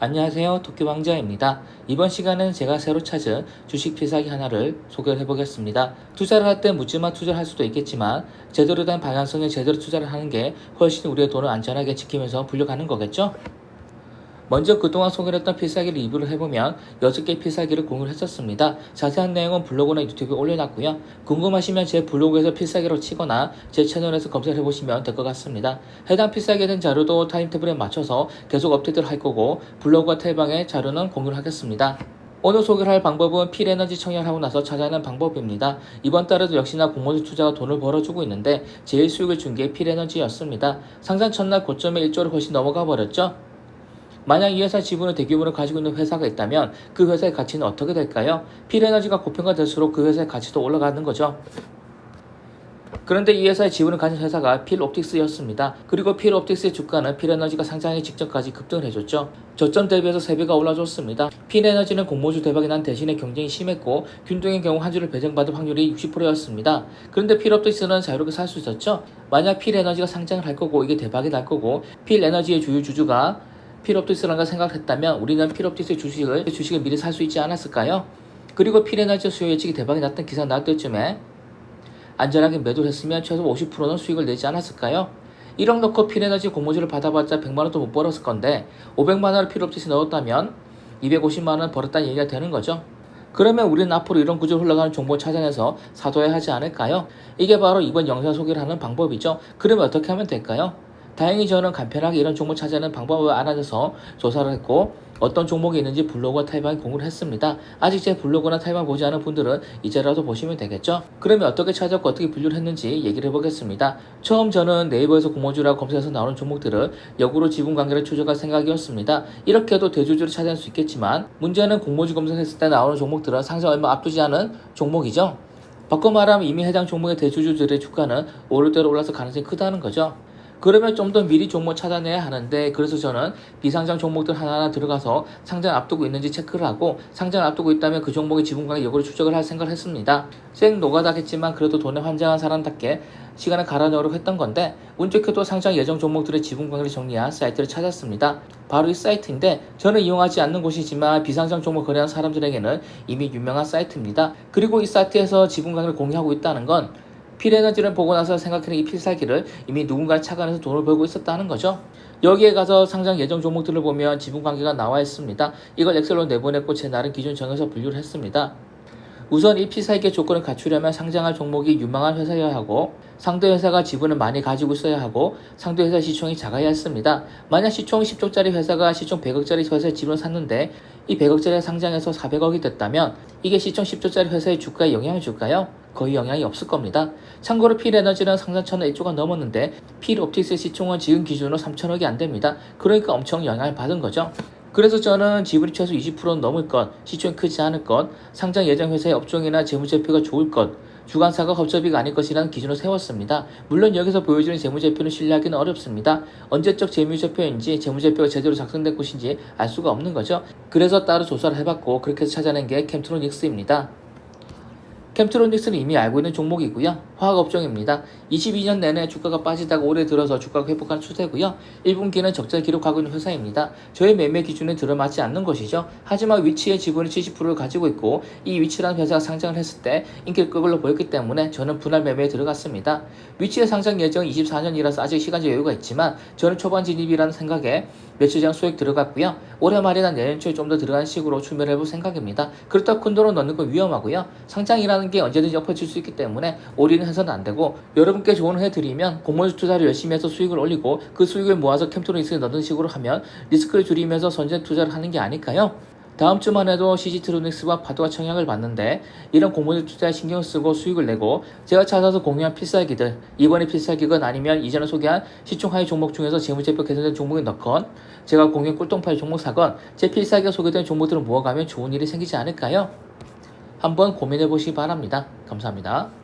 안녕하세요. 도쿄왕자입니다. 이번 시간은 제가 새로 찾은 주식 필사기 하나를 소개해 보겠습니다. 투자를 할 때 묻지마 투자를 할 수도 있겠지만 제대로 된 방향성에 제대로 투자를 하는 게 훨씬 우리의 돈을 안전하게 지키면서 불려가는 거겠죠? 먼저 그동안 소개했던 필살기를 리뷰를 해보면 6개 필살기를 공유를 했었습니다. 자세한 내용은 블로그나 유튜브에 올려놨고요. 궁금하시면 제 블로그에서 필살기로 치거나 제 채널에서 검색해보시면 될 것 같습니다. 해당 필살기에 대한 자료도 타임테이블에 맞춰서 계속 업데이트를 할 거고 블로그와 텔방에 자료는 공유를 하겠습니다. 오늘 소개를 할 방법은 필에너지 청약하고 나서 찾아내는 방법입니다. 이번 달에도 역시나 공모주 투자가 돈을 벌어주고 있는데 제일 수익을 준 게 필에너지였습니다. 상장 첫날 고점에 1조를 훨씬 넘어가 버렸죠. 만약 이 회사 지분을 대규모로 가지고 있는 회사가 있다면 그 회사의 가치는 어떻게 될까요? 필에너지가 고평가 될수록 그 회사의 가치도 올라가는 거죠. 그런데 이 회사의 지분을 가진 회사가 필옵틱스였습니다. 그리고 필옵틱스의 주가는 필에너지가 상장하기 직전까지 급등을 해줬죠. 저점 대비해서 3배가 올라줬습니다. 필에너지는 공모주 대박이 난 대신에 경쟁이 심했고 균등의 경우 한 주를 배정받을 확률이 60%였습니다. 그런데 필옵틱스는 자유롭게 살 수 있었죠. 만약 필에너지가 상장을 할 거고 이게 대박이 날 거고 필에너지의 주요 주주가 필옵틱스라는 걸 생각했다면 우리는 필옵틱스의 주식을 주식을 미리 살 수 있지 않았을까요? 그리고 필에너지 수요 예측이 대박이 났던 기사가 나올 때쯤에 안전하게 매도를 했으면 최소 50%는 수익을 내지 않았을까요? 1억 넣고 필에너지 공모주를 받아봤자 100만원도 못 벌었을 건데 500만원을 필옵틱스에 넣었다면 250만원 벌었다는 얘기가 되는 거죠. 그러면 우리는 앞으로 이런 구조로 흘러가는 정보를 찾아내서 사둬야 하지 않을까요? 이게 바로 이번 영상 소개를 하는 방법이죠. 그러면 어떻게 하면 될까요? 다행히 저는 간편하게 이런 종목 찾아내는 방법을 알아내서 조사를 했고 어떤 종목이 있는지 블로그와 탈방에 공유를 했습니다. 아직 제 블로그나 탈방 보지 않은 분들은 이제라도 보시면 되겠죠? 그러면 어떻게 찾았고 어떻게 분류를 했는지 얘기를 해보겠습니다. 처음 저는 네이버에서 공모주라고 검색해서 나오는 종목들을 역으로 지분 관계를 추적할 생각이었습니다. 이렇게 해도 대주주를 찾아낼 수 있겠지만 문제는 공모주 검색했을 때 나오는 종목들은 상장 얼마 앞두지 않은 종목이죠. 바꿔 말하면 이미 해당 종목의 대주주들의 주가는 오를 대로 올라서 가능성이 크다는 거죠. 그러면 좀 더 미리 종목 찾아내야 하는데 그래서 저는 비상장 종목들 하나하나 들어가서 상장 앞두고 있는지 체크를 하고 상장 앞두고 있다면 그 종목의 지분가격 역으로 추적을 할 생각을 했습니다. 생 노가다겠지만 그래도 돈에 환장한 사람답게 시간을 갈아 넣으려고 했던 건데 운 좋게도 상장 예정 종목들의 지분관계를 정리한 사이트를 찾았습니다. 바로 이 사이트인데 저는 이용하지 않는 곳이지만 비상장 종목 거래하는 사람들에게는 이미 유명한 사이트입니다. 그리고 이 사이트에서 지분관계를 공유하고 있다는 건 필에너지를 보고 나서 생각하는 이 필살기를 이미 누군가 착안해서 돈을 벌고 있었다는 거죠. 여기에 가서 상장 예정 종목들을 보면 지분 관계가 나와 있습니다. 이걸 엑셀로 내보냈고 제 나름 기준 정해서 분류를 했습니다. 우선 이 필살기의 조건을 갖추려면 상장할 종목이 유망한 회사여야 하고 상대 회사가 지분을 많이 가지고 있어야 하고 상대 회사 시총이 작아야 했습니다. 만약 시총 10조짜리 회사가 시총 100억짜리 회사에 지분을 샀는데 이 100억짜리 상장해서 400억이 됐다면 이게 시총 10조짜리 회사의 주가에 영향을 줄까요? 거의 영향이 없을 겁니다. 참고로 필에너지는 상장 천원 1조가 넘었는데 필옵틱스 시총은 지금 기준으로 3천억이 안 됩니다. 그러니까 엄청 영향을 받은 거죠. 그래서 저는 지분이 최소 20%는 넘을 것, 시총이 크지 않을 것, 상장 예정 회사의 업종이나 재무제표가 좋을 것, 주관사가 겁접이가 아닐 것이라는 기준을 세웠습니다. 물론 여기서 보여주는 재무제표는 신뢰하기는 어렵습니다. 언제적 재무제표인지 재무제표가 제대로 작성된 곳인지 알 수가 없는 거죠. 그래서 따로 조사를 해봤고 그렇게 해서 찾아낸 게 캠트로닉스입니다. 캠트로닉스는 이미 알고 있는 종목이고요. 화학업종입니다. 22년 내내 주가가 빠지다가 올해 들어서 주가가 회복한 추세고요. 1분기는 적자를 기록하고 있는 회사입니다. 저의 매매 기준에 들어맞지 않는 것이죠. 하지만 위치의 지분의 70%를 가지고 있고 이 위치라는 회사가 상장을 했을 때 인기를 끌걸로 보였기 때문에 저는 분할 매매에 들어갔습니다. 위치의 상장 예정은 24년이라서 아직 시간적 여유가 있지만 저는 초반 진입이라는 생각에 며칠 전 수익 들어갔고요. 올해 말이나 내년 초에 좀 더 들어가는 식으로 출매를 해볼 생각입니다. 그렇다고 큰 돈을 넣는 건 위험하고요. 상장이라는 게 언제든지 엎어질 수 있기 때문에 올인을 해서는 안 되고 여러분께 조언을 해드리면 공모주 투자를 열심히 해서 수익을 올리고 그 수익을 모아서 캠토닉스에 넣는 식으로 하면 리스크를 줄이면서 선제 투자를 하는 게 아닐까요? 다음 주만 해도 CG트로닉스와 파도가 청약을 받는데 이런 공모주 투자에 신경 쓰고 수익을 내고 제가 찾아서 공유한 필살기들 이번에 필살기건 아니면 이전에 소개한 시총 하위 종목 중에서 재무제표 개선된 종목에 넣건 제가 공유한 꿀똥파이 종목 사건 제 필살기가 소개된 종목들을 모아가면 좋은 일이 생기지 않을까요? 한번 고민해 보시기 바랍니다. 감사합니다.